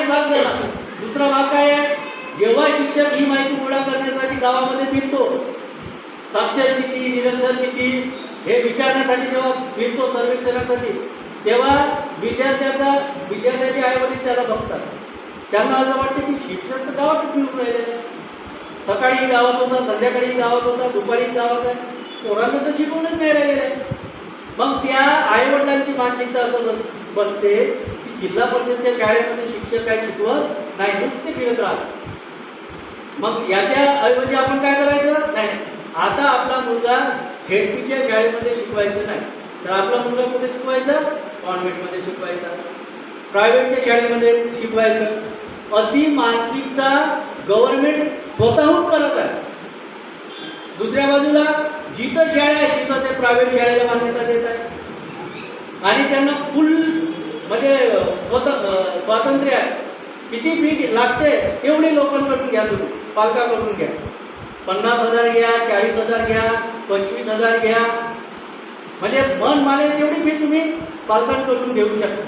एक भाग झाला. दुसरा भाग काय आहे? जेव्हा शिक्षक ही माहिती गोळा करण्यासाठी गावामध्ये फिरतो साक्षर किती निरक्षर किती हे विचारण्यासाठी जेव्हा फिरतो सर्वेक्षणासाठी तेव्हा विद्यार्थ्याचा विद्यार्थ्याचे आईवडील त्याला बघतात. त्यांना असं वाटतं की शिक्षक तर गावातच फिरून राहिले सकाळी गावात होता संध्याकाळी गावात होता दुपारी गावात आहे. पोरांना तर शिकवूनच नाही राहिलेलं आहे. मग त्या आईवडिलांची मानसिकता असं बस बनते जिल्हा परिषदच्या शाळेमध्ये शिक्षक काय शिकवत नाही नुसते फिरत राहत मग याच्या ऐवजी आपण काय करायचं? नाही. आता आपला मुलगा झेडपीच्या शाळेमध्ये शिकवायचं नाही. तर आपला मुलगा कुठे शिकवायचा? कॉन्व्हेंटमध्ये शिकवायचा. प्रायव्हेटच्या शाळेमध्ये शिकवायचं. अशी मानसिकता गव्हर्नमेंट स्वतःहून करत आहे. दुसऱ्या बाजूला जिथं शाळा आहे तिथं ते प्रायव्हेट शाळेला मान्यता देत आहे. आणि त्यांना फुल स्वातंत्र्य आहे. किती फी लागते तेवढी लोकांकडून घ्या तुम्ही पालकाकडून घ्या. पन्नास हजार घ्या चाळीस हजार घ्या पंचवीस हजार घ्या. म्हणजे मन मारेल तेवढी फी तुम्ही पालकांकडून घेऊ शकता.